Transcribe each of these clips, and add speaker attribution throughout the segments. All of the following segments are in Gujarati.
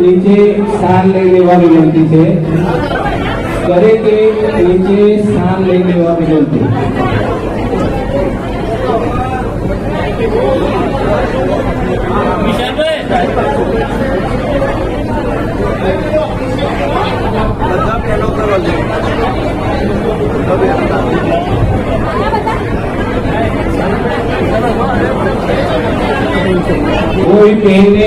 Speaker 1: નીચે સ્થાન લઈ લેવા વિનંતી છે. દરેકે નીચે સ્થાન લઈ લેવા વિનંતી
Speaker 2: બધા પેલો કરવા દે
Speaker 1: કોઈ બહેનને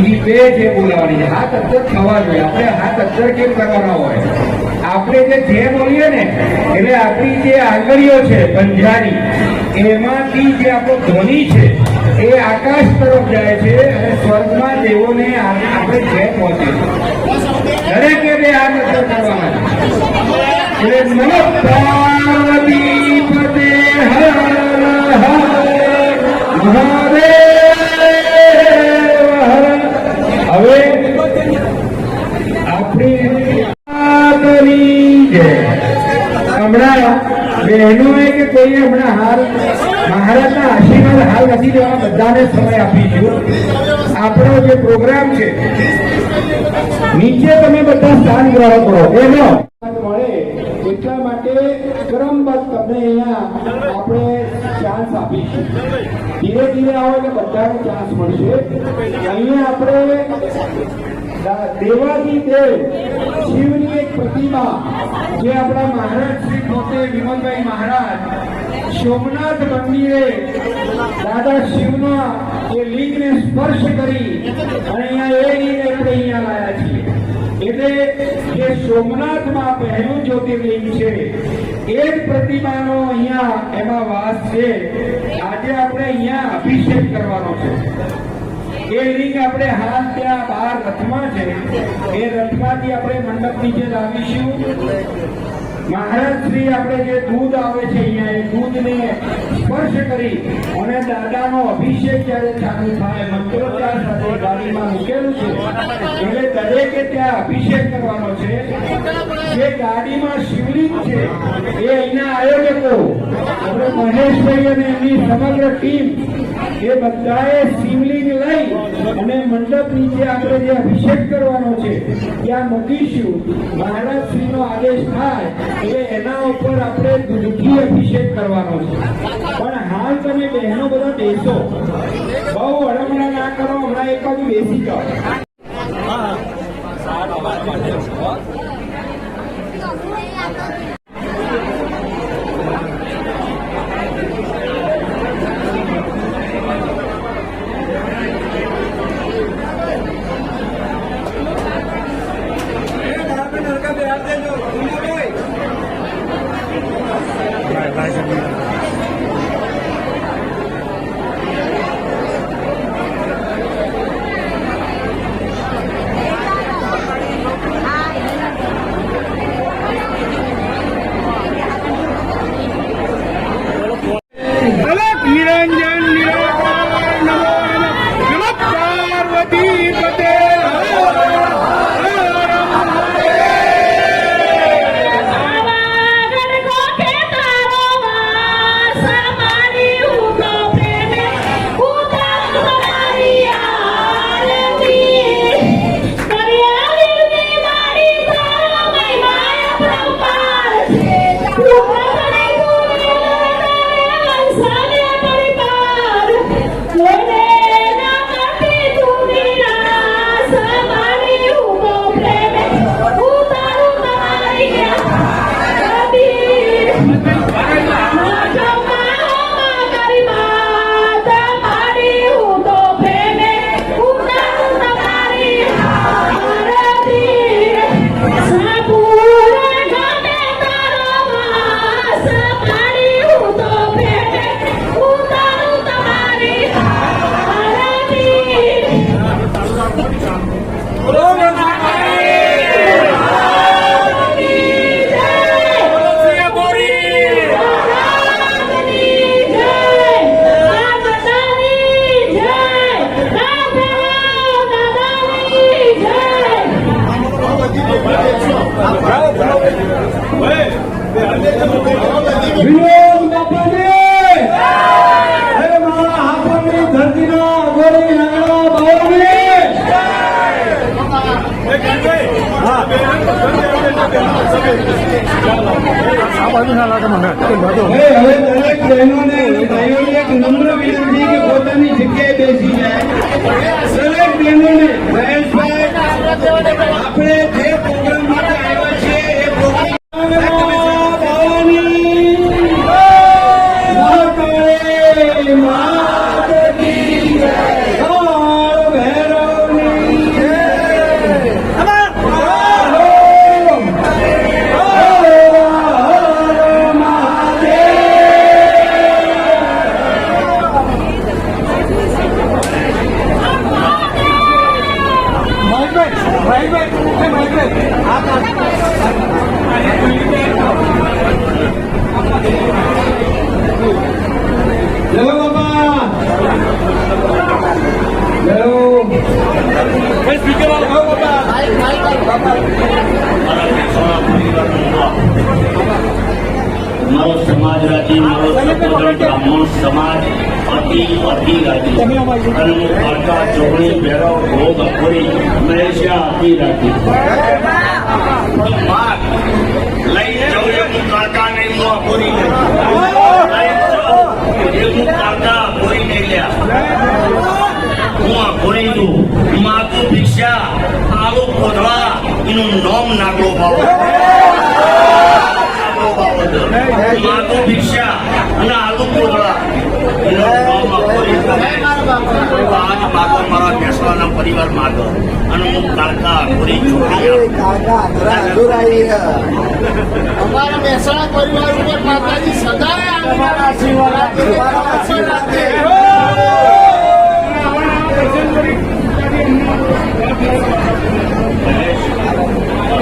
Speaker 1: બીજી બે જે બોલાવાની છે, હાથ અક્ષર થવા જોઈએ. આપણે હાથ અક્ષર કેમ કરવાના હોય? આપણે જે જે બોલીએ ને, એટલે આપણી જે આંગળીઓ છે બંજારી એમાંથી જે આપણો ધ્વનિ છે, એ આકાશ તરફ જાય છે અને સ્વર્ગમાં આ- આપણે જે પહોંચે દરેકે બે હાથ અક્ષર કરવાના છે. એટલે નમઃ પાર્વતી હવે આપણે. હમણાં બહેનોએ કે કોઈ હમણાં હાલ મહારાજના આશીર્વાદ હાલ નથી લેવા બધાને સમય આપીશું આપણો જે પ્રોગ્રામ છે નીચે તમે બધા સ્થાન ગ્રહણ કરો એનો મળે. એટલા માટે ક્રમબદ્ધ તમને અહીંયા આપણે ચાન્સ આપીશું. ધીરે ધીરે આવો એટલે બધાને ચાન્સ મળશે. અહીંયા આપણે દા- દેવ શિવની એક પ્રતિમા જે આપણા મહારાજ શ્રી પોતે વિમલભાઈ મહારાજ સોમનાથ મંદિરે દાદા શિવના એ લિંગને સ્પર્શ કરી અને અહીંયા એ લિંગ આપણે અહીંયા લાયા છીએ. એટલે જે સોમનાથમાં પહેલું જ્યોતિર્લિંગ છે, એ જ પ્રતિમાનો અહીંયા એમાં વાસ છે. આજે આપણે અહીંયા અભિષેક કરવાનો છે. એ લિંગ આપણે હાલ ત્યાં બહાર રથમાં છે. એ રથમાંથી આપણે મંડપ નીચે લાવીશું. મહારાજ શ્રી, આપણે જે દૂધ આવે છે અહીંયા, એ દૂધને સ્પર્શ કરી અને દાદાનો અભિષેક જ્યારે ચાલુ થાય, મંત્રોચ્ચાર સાથે ગાડીમાં મૂકેલું છે. એટલે દરેકે ત્યાં અભિષેક કરવાનો છે. જે ગાડીમાં શિવલિંગ છે, એ અહીંના આયોજકો, આપણે મહેશભાઈ અને એમની સમગ્ર ટીમ એ બધાએ શિવલિંગ લઈ અને મંડપ નીચે આપણે જે અભિષેક કરવાનો છે, ત્યાં મૂકીશું. મહારાજ શ્રીનો આદેશ થાય, એટલે એના ઉપર આપણે દૂધથી અભિષેક કરવાનો છે. પણ હાલ તમે બહેનો બધા બેસો. બહુ અડમણા ના કરો, હમણાં એક બાજુ બેસી જાઓ. હે મારા હાથની એક નમ્ર વિનંતી કે પોતાની જગ્યાએ બેસી જાય. આપણે જે પ્રોગ્રામ માટે આવ્યા છીએ
Speaker 3: સમાજ, અતિ અતિ રાજી. અને કાકા ચોકડી ભેરવ ભોગ અખોરી મહેશિયા અતિ રાજી. લઈ કાકા નહીં હું અખોરી નહીં. લઈ જાઉં એ હું કાકા અખોરી નહીં હું અખોરી છું. માતું ભિક્ષા આલુ કોધવા એનું નોમ નાગલો ભાવ. અને આલુ કોથળા આજ માગો મારા બેસવાના પરિવાર માગો અને હું કાળકા અખોરી છોડી
Speaker 4: અમારા મહેસાણા પરિવાર ઉપર માતાજી સદાય અમારા આશીર્વાદ રાખે.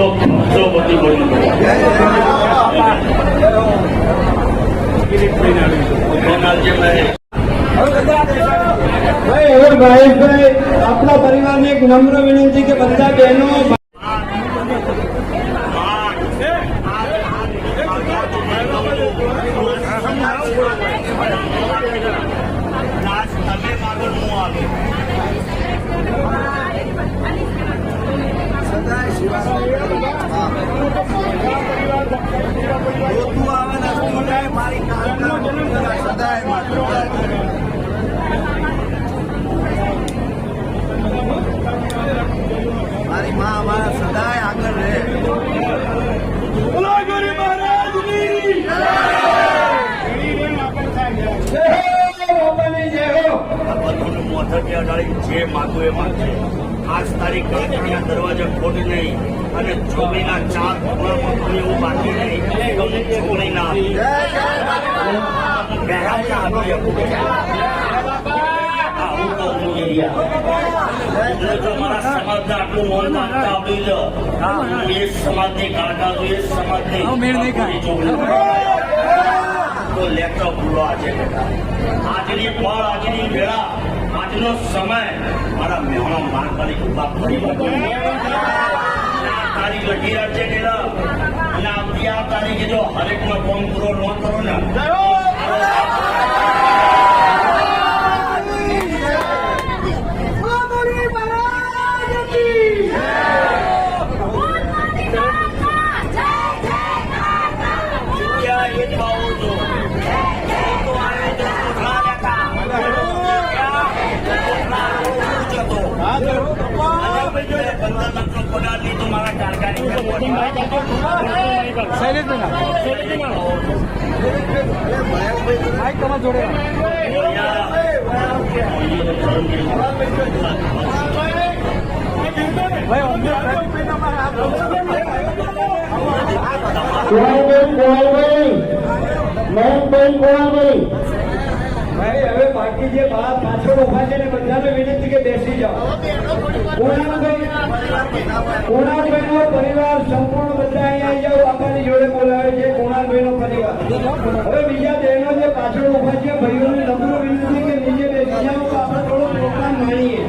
Speaker 3: બધી બોલી
Speaker 1: ભાઈ આપણા પરિવારને એક નમ્ર વિનંતી કે બધા બહેનો
Speaker 3: અડાડી જે માગું એ માગશે આજ તારીખ ગણતરીના દરવાજા ખોટ નહીં અને ચોકડીના ચાર ભગવાનમાં કોઈ એવું બાકી નહીં હું ચોકડી ના આપી બહેરામણા આપી આવું તો હું એરિયા. મારા સમાજને આટલું મોન આપતા આપી દો એ સમાજની એ
Speaker 5: ખાય.
Speaker 3: ચોકડી. તો લેપટોપ ભૂલો આજે બેટા આજની પળ આજની વેળા આજનો સમય મારા મેહોણા મારકારી કૃપા ઊભા ફરી તારીખ લખી રાખજે કે અને આવતી આ તારીખે જો હરેકનો ફોન પૂરો ન કરો ને ત્યાં એક બાવો છો તો આવે તો કોઠા લેતા કોઠા જતો અને પછી પંદર લાખનો પગાર લીધો મારા
Speaker 5: તમારા જોડે ભાઈ અમને
Speaker 1: કુણાલભાઈ કુણાલભાઈ કોણ કુણાલભાઈ બાકી જે પાછળ ઊભા છે ને, બધાને વિનંતી કે બેસી જાઓ. પરિવાર સંપૂર્ણ બધા અહીંયા જાઓ, બાપાની જોડે બોલાવે છે કોણાભાઈનો પરિવાર. હવે બીજા બહેનો જે પાછળ ઊભા છે ભાઈઓને નમ્ર વિનંતી કે નીચે બેસી જાઓ તો આપણે થોડું પ્રોત્સાહન માણીએ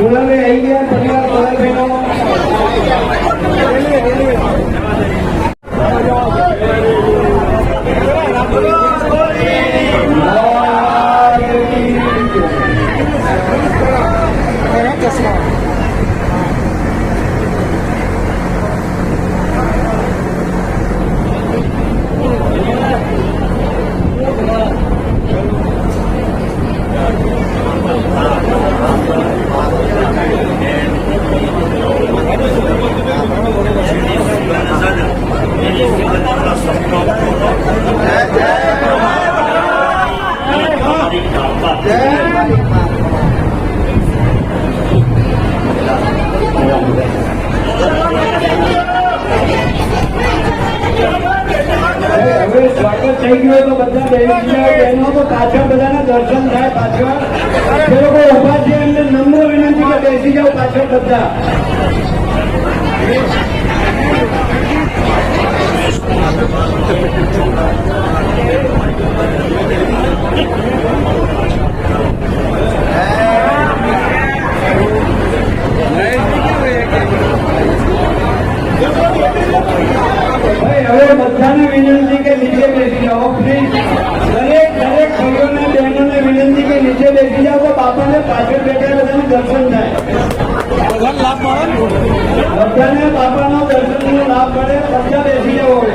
Speaker 1: કોણાભાઈ આવી ગયા પરિવાર કોણાભાઈનો હવે સ્વાગત થઈ ગયું તો બધા બેસી જાઓ બહેનો તો પાછળ બધાના દર્શન થાય પાછળ જે લોકો ઊભા છે એમને નમ્ર વિનંતી કે બેસી જાઓ પાછળ બધા ભાઈ હવે બધાને વિનંતી કે નીચે બેસી જાઓ પ્લીઝ દરેક દરેક ભાઈઓને બહેનોને વિનંતી કે નીચે બેસી જાઓ તો બાપાને પાછળ બેઠા બધાને દર્શન થાય.
Speaker 5: બધાને લાભ મળે ને
Speaker 1: બધાને બાપાનો દર્શનનો લાભ મળે બધા બેસી જાઓ હવે.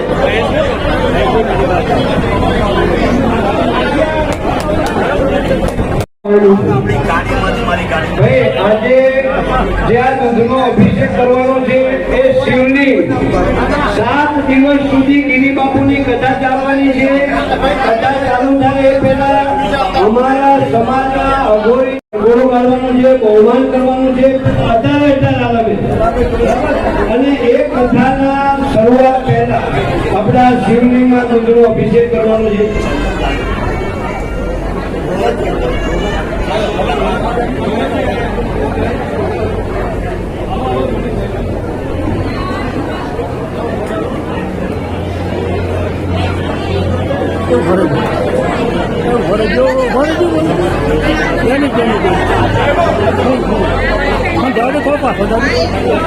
Speaker 3: આપણી ગાડીમાંથી મારી ગાડી.
Speaker 1: ભાઈ આજે જે આ દૂધનો અભિષેક કરવાનો છે એ શિવલિંગ સાત દિવસ સુધી ગિરી બાપુની કથા ચાલવાની છે. કથા ચાલુ થાય એ પહેલા અમારા સમાજના અઘોરી ગોળો કાઢવાનું છે, બહુમાન કરવાનું છે. અત્યારે અત્યારે અને એ કથાના શરૂઆત પહેલા આપણા શિવલિંગમાં દૂધનો અભિષેક કરવાનો છે.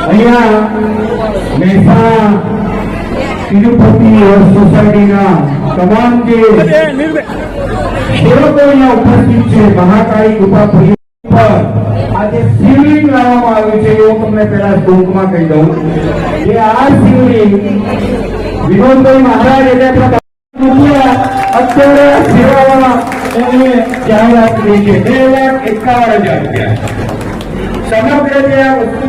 Speaker 1: અહીંયા મહેસાણા તિરુપતિ સોસાયટીના તમામ જે ખેડૂતો અહીંયા ઉપસ્થિત છે મહાકાળી કૃપા પરિવાર પર આજે શિવલિંગ લાવવામાં આવ્યું છે એવું તમને પહેલા ટૂંકમાં કહી દઉં કે આ શિવલિંગ વિનોદભાઈ મહારાજ એટલે આપણા રૂપિયા અત્યારે છે. જે આ વસ્તુ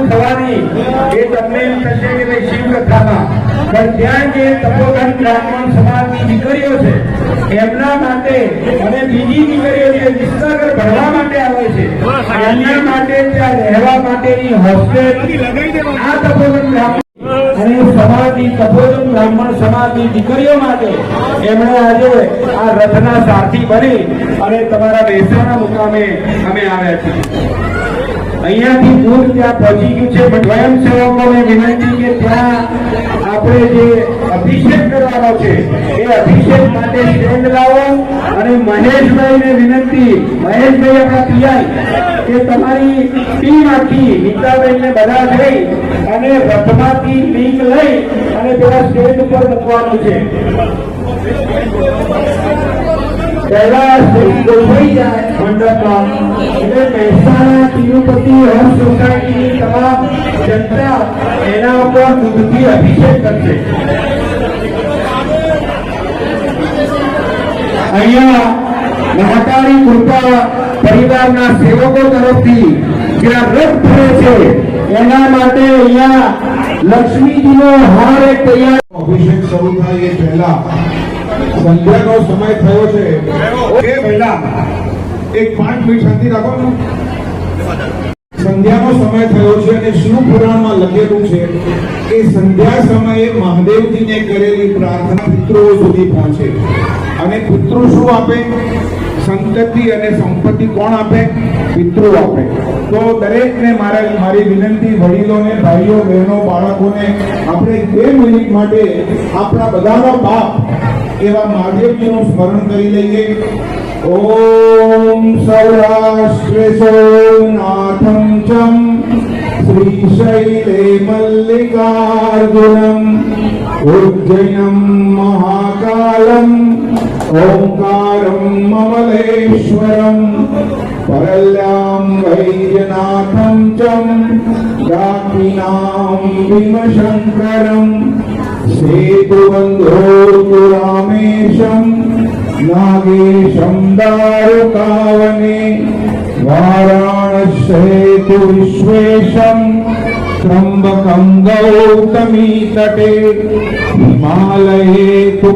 Speaker 1: પણ ત્યાં જે દીકરીઓ છે, એમના માટે અને બીજી દીકરીઓ જે વિસનગર ભણવા માટે આવે છે, એમના માટે ત્યાં રહેવા માટેની હોસ્ટેલ, આ તપોધન બ્રાહ્મણ અને સમાજની તપોજન બ્રાહ્મણ સમાજની દીકરીઓ માટે એમણે આજે આ રથના સારથી બની અને તમારા મહેસાણા મુકામે અમે આવ્યા છીએ. અહીંયાથી દૂર ત્યાં પહોંચી ગયું છે, પણ સ્વયંસેવકોને વિનંતી કે ત્યાં આપણે જે અભિષેક કરવાનો છે. એ અભિષેક માટે સ્ટેન્ડ લાવો અને મહેશભાઈને વિનંતી. મહેશભાઈ આપણા પીઆઈ, કે તમારી ટીમ આખી નીતાબેનને બધા થઈ અને રથમાંથી લિંક લઈ અને પેલા સ્ટેન્ડ ઉપર મૂકવાનું છે. પહેલા ગોઠવાઈ જાય મંડપમાં. એટલે મહેસાણા તિરુપતિ હોમ સોસાયટીની તમામ જનતા એના ઉપર દૂધથી અભિષેક કરશે. અહીંયા કૃપા પરિવારના સેવકો તરફથી જ્યાં રથ ભરે છે, એના માટે અહીંયા લક્ષ્મીજીનો હાર એક તૈયાર
Speaker 6: અભિષેક શરૂ થાય એ પહેલા. સંધ્યાનો સમય થયો છે. એ પહેલા એક પાંચ મિનિટ શાંતિ રાખો સંધ્યાનો સમય થયો છે અને શિવ પુરાણમાં લખેલું છે કે સંધ્યા સમયે મહાદેવજીને કરેલી પ્રાર્થના મિત્રો સુધી પહોંચે. અને પિતૃ શું આપે? સંતતિ અને સંપત્તિ કોણ આપે? પિતૃ આપે. તો દરેકને મારા મારી વિનંતી, વડીલોને, ભાઈઓ, બહેનો, બાળકોને, આપણે બે મિનિટ માટે આપણા બધાનો બાપ એવા મહાદેવજીનું સ્મરણ કરી લઈએ. ઓમ સૌરાષ્ટ્રે સોમનાથમ ચમ શ્રીશૈલે મલ્લિકાર્જુનમ ઉજ્જૈનમ મહાકાલમ ఓంకారం మమలేశ్వరం పరల్యాం వైద్యనాథం చం దాకినాం భీమశంకరం సేతుబంధోతు రామేశం నాగేశం దారుకావనే వారాణసేతు విశ్వేశం त्र्यंबकं गौतमी तटे हिमालये तु